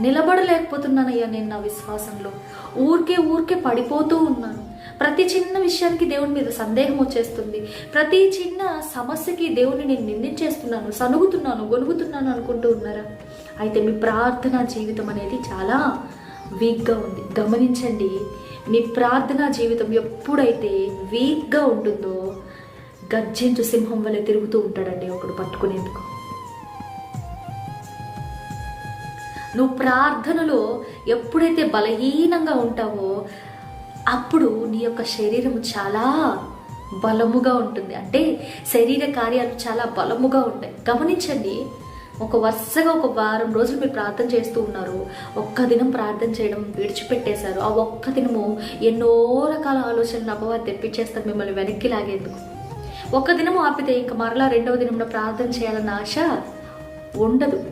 నిలబడలేకపోతున్నానయ్యా నేను నా విశ్వాసంలో. ఊరికే ఊరికే పడిపోతూ ఉన్నాను. ప్రతి చిన్న విషయానికి దేవుని మీద సందేహం వచ్చేస్తుంది. ప్రతి చిన్న సమస్యకి దేవుని నేను నిందించేస్తున్నాను సనుగుతున్నాను గొనుగుతున్నాను అనుకుంటూ ఉన్నారా? అయితే మీ ప్రార్థనా జీవితం అనేది చాలా వీక్గా ఉంది. గమనించండి మీ ప్రార్థనా జీవితం ఎప్పుడైతే వీక్గా ఉంటుందో గర్జించు సింహం వలె తిరుగుతూ ఉంటాడండి ఒకడు పట్టుకునేందుకు. నువ్వు ప్రార్థనలో ఎప్పుడైతే బలహీనంగా ఉంటావో అప్పుడు నీ యొక్క శరీరం చాలా బలముగా ఉంటుంది. అంటే శరీర కార్యాలు చాలా బలముగా ఉంటాయి. గమనించండి ఒక వరుసగా ఒక వారం రోజులు మీరు ప్రార్థన చేస్తూ ఉన్నారు. ఒక్క దినం ప్రార్థన చేయడం విడిచిపెట్టేశారు. ఆ ఒక్క దినము ఎన్నో రకాల ఆలోచనలు అపవాది తెప్పించేస్తారు మిమ్మల్ని వెనక్కి లాగేందుకు. ఒక్క దినం ఆపితే ఇంకా మరలా రెండవ దినంలో ప్రార్థన చేయాలన్న ఆశ ఉండదు.